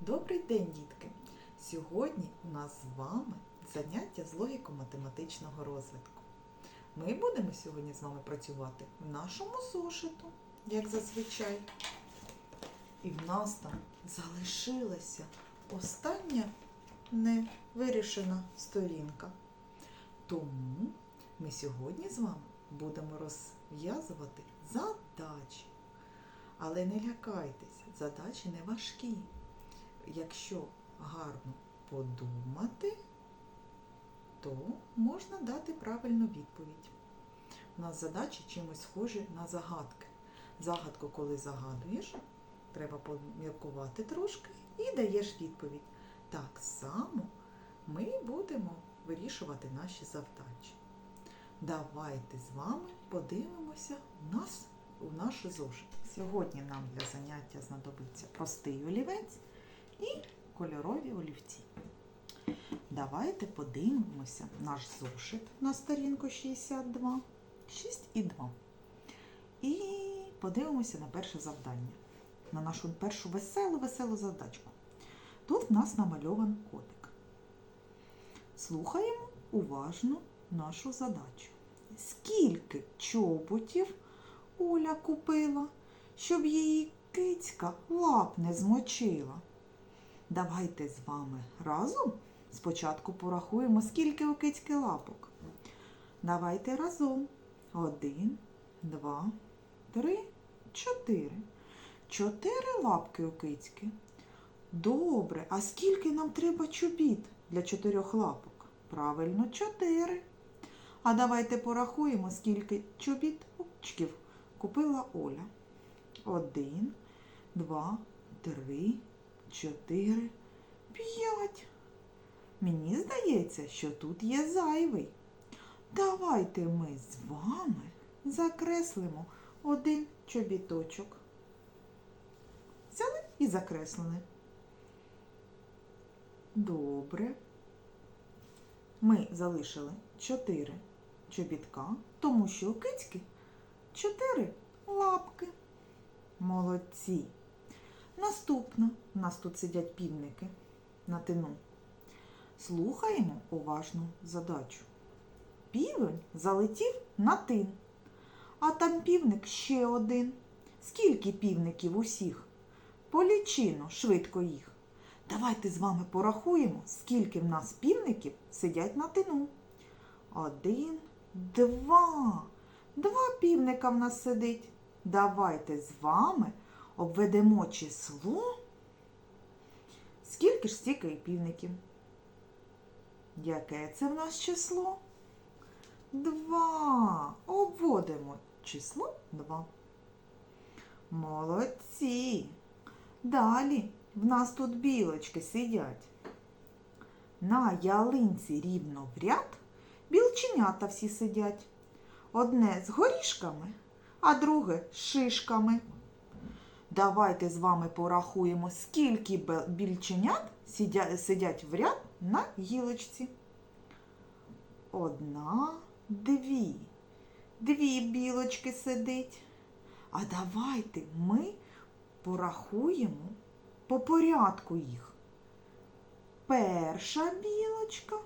Добрий день, дітки! Сьогодні у нас з вами заняття з логіко-математичного розвитку. Ми будемо сьогодні з вами працювати в нашому зошиту, як зазвичай. І в нас там залишилася остання невирішена сторінка. Тому ми сьогодні з вами будемо розв'язувати задачі. Але не лякайтеся, задачі не важкі. Якщо гарно подумати, то можна дати правильну відповідь. У нас задачі чимось схожі на загадки. Загадку, коли загадуєш, треба поміркувати трошки і даєш відповідь. Так само ми будемо вирішувати наші завдачі. Давайте з вами подивимося в нас у наш зошит. Сьогодні нам для заняття знадобиться простий олівець і кольорові олівці. Давайте подивимося наш зошит на сторінку 62, 6 і 2. І подивимося на перше завдання, на нашу першу веселу-веселу задачку. Тут в нас намальований котик. Слухаємо уважно нашу задачу. Скільки чоботів Оля купила, щоб її кицька лап не змочила? Давайте з вами разом спочатку порахуємо, скільки у кицьки лапок. Давайте разом. Один, два, три, чотири. Чотири лапки у кицьки. Добре, а скільки нам треба чобіт для чотирьох лапок? Правильно, чотири. А давайте порахуємо, скільки чобіточків купила Оля. Один, два, три, чотири, п'ять. Мені здається, що тут є зайвий. Давайте ми з вами закреслимо один чобіточок. Взяли і закреслили. Добре. Ми залишили чотири чобітка, тому що у кицьки чотири лапки. Молодці. Наступно у нас тут сидять півники на тину. Слухаємо уважну задачу. Півень залетів на тин, а там півник ще один. Скільки півників усіх? Полічино, швидко їх. Давайте з вами порахуємо, скільки в нас півників сидять на тину. Один, два. Два півника в нас сидить. Давайте з вами обведемо число. Скільки ж стільки і півників? Яке це в нас число? Два. Обводимо число два. Молодці. Далі в нас тут білочки сидять. На ялинці рівно в ряд білченята всі сидять. Одне з горішками, а друге з шишками. Давайте з вами порахуємо, скільки більченят сидять в ряд на гілочці. Одна, дві. Дві білочки сидить. А давайте ми порахуємо по порядку їх. Перша білочка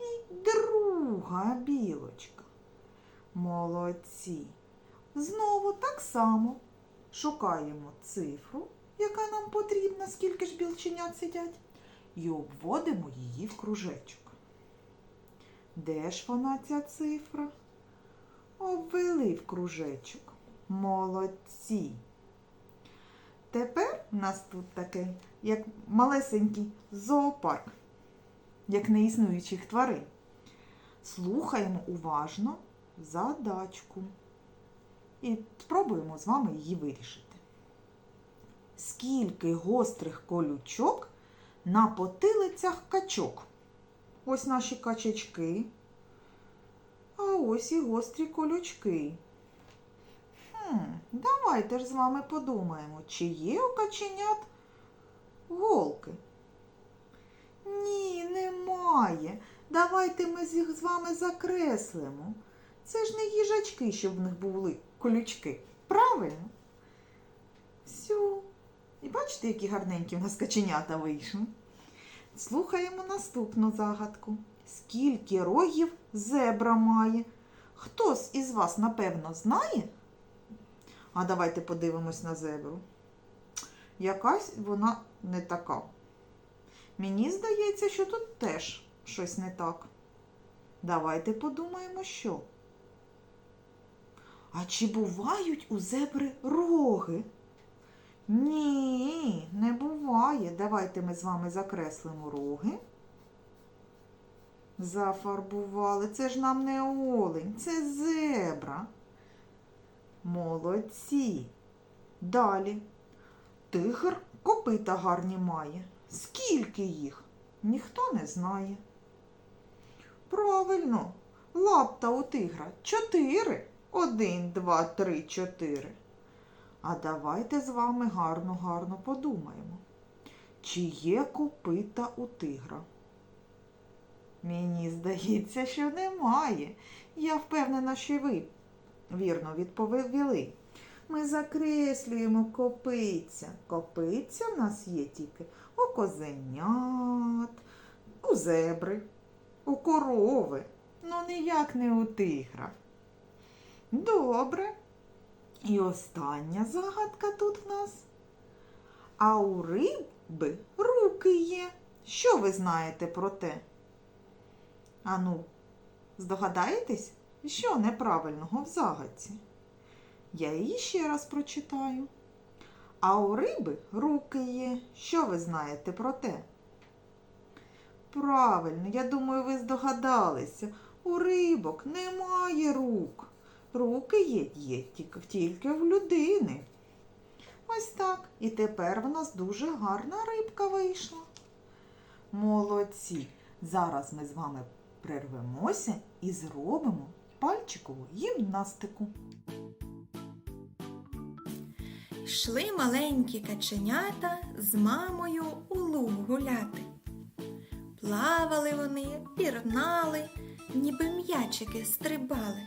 і друга білочка. Молодці. Знову так само шукаємо цифру, яка нам потрібна, скільки ж білченят сидять, і обводимо її в кружечок. Де ж вона ця цифра? Обвели в кружечок. Молодці. Тепер у нас тут таке, як малесенький зоопарк, як неіснуючих тварин. Слухаємо уважно задачку і спробуємо з вами її вирішити. Скільки гострих колючок на потилицях качок? Ось наші качечки. А ось і гострі колючки. Хм, давайте ж з вами подумаємо, чи є у каченят голки? Ні, немає. Давайте ми їх з вами закреслимо. Це ж не їжачки, щоб в них були колючки. Правильно? Все. І бачите, які гарненькі в нас каченята вийшли. Слухаємо наступну загадку. Скільки рогів зебра має? Хтось із вас, напевно, знає? А давайте подивимось на зебру. Якась вона не така. Мені здається, що тут теж щось не так. Давайте подумаємо, що. А чи бувають у зебри роги? Ні, не буває. Давайте ми з вами закреслимо роги. Зафарбували. Це ж нам не олень, це зебра. Молодці. Далі. Тигр копита гарні має. Скільки їх? Ніхто не знає. Правильно, лапта у тигра чотири. Один, два, три, чотири. А давайте з вами гарно-гарно подумаємо. Чи є копита у тигра? Мені здається, що немає. Я впевнена, що ви вірно відповіли. Ми закреслюємо копиця. Копиця в нас є тільки у козенят, у зебри, у корови. Ну ніяк не у тигра. Добре. І остання загадка тут в нас. А у риби руки є. Що ви знаєте про те? Ану, здогадаєтесь, що неправильного в загадці? Я її ще раз прочитаю. А у риби руки є. Що ви знаєте про те? Правильно, я думаю, ви здогадалися. У рибок немає рук. Руки є, є тільки, в людини. Ось так. І тепер в нас дуже гарна рибка вийшла. Молодці. Зараз ми з вами прервемося і зробимо пальчикову гімнастику. Йшли маленькі каченята з мамою у луг гуляти. Плавали вони, пірнали, ніби м'ячики стрибали.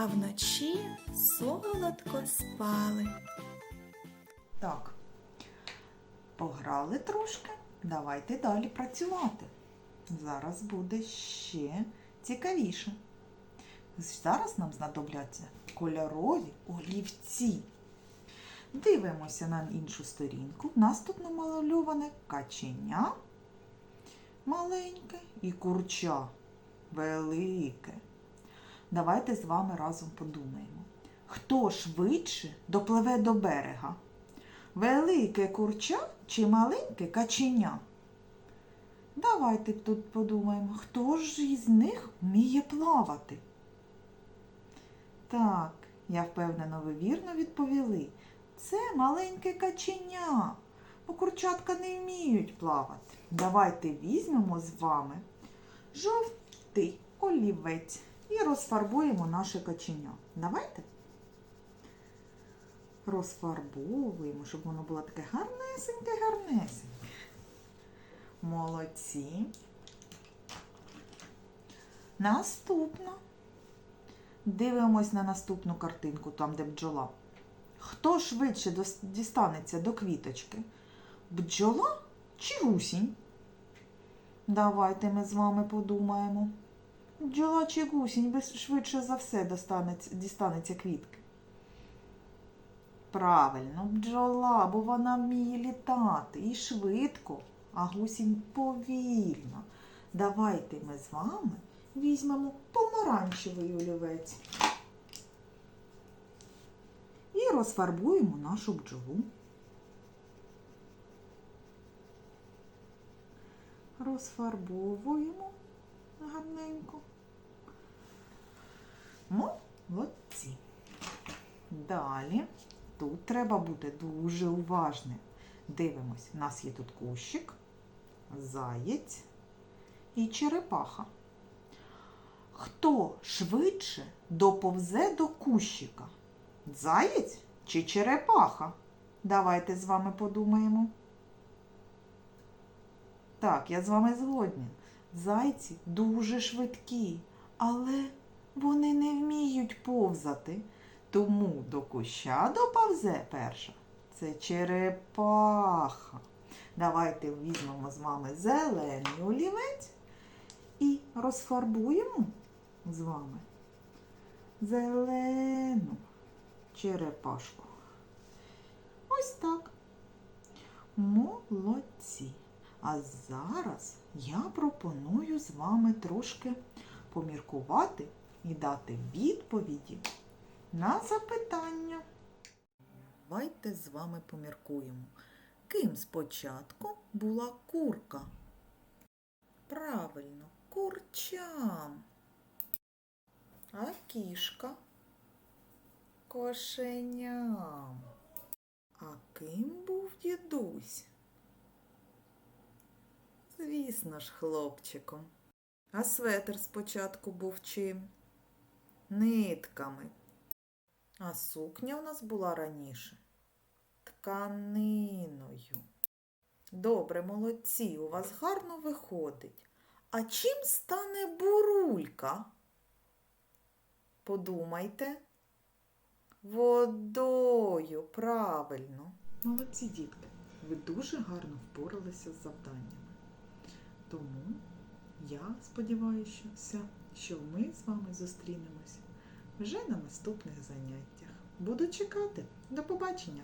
а вночі солодко спали. Так, пограли трошки. Давайте далі працювати. Зараз буде ще цікавіше. Зараз нам знадобляться кольорові олівці. Дивимося на іншу сторінку. У нас тут намальоване каченя маленьке і курча велике. Давайте з вами разом подумаємо. Хто швидше допливе до берега? Велике курча чи маленьке каченя? Давайте тут подумаємо, хто ж із них вміє плавати? Так, я впевнена, ви вірно відповіли. Це маленьке каченя, бо курчатка не вміють плавати. Давайте візьмемо з вами жовтий олівець і розфарбуємо наше каченя. Давайте розфарбовуємо, щоб воно було таке гарнесеньке, гарнесеньке. Молодці. Наступна. Дивимось на наступну картинку, там, де бджола. Хто швидше дістанеться до квіточки? Бджола чи гусінь? Давайте ми з вами подумаємо. Бджола чи гусінь швидше за все достанеться, дістанеться квітки. Правильно, бджола, бо вона вміє літати і швидко, а гусінь повільно. Давайте ми з вами візьмемо помаранчевий олівець і розфарбуємо нашу бджолу. Розфарбовуємо гарненько. Молодці. Далі тут треба бути дуже уважним. Дивимось, у нас є тут кущик, заєць і черепаха. Хто швидше доповзе до кущика? Заєць чи черепаха? Давайте з вами подумаємо. Так, я з вами згодна. Зайці дуже швидкі, але вони не вміють повзати. Тому до куща доповзе перша. Це черепаха. Давайте візьмемо з вами зелений олівець і розфарбуємо з вами зелену черепашку. Ось так. Молодці. А зараз я пропоную з вами трошки поміркувати і дати відповіді на запитання. Давайте з вами поміркуємо. Ким спочатку була курка? Правильно, курчам. А кішка кошеням. А ким був дідусь? Звісно ж, хлопчиком. А светр спочатку був чим? Нитками. А сукня у нас була раніше тканиною. Добре, молодці, у вас гарно виходить. А чим стане бурулька? Подумайте. Водою, правильно. Молодці, дітки, ви дуже гарно впоралися з завданнями. Тому я сподіваюся, що ми з вами зустрінемось вже на наступних заняттях. Буду чекати. До побачення!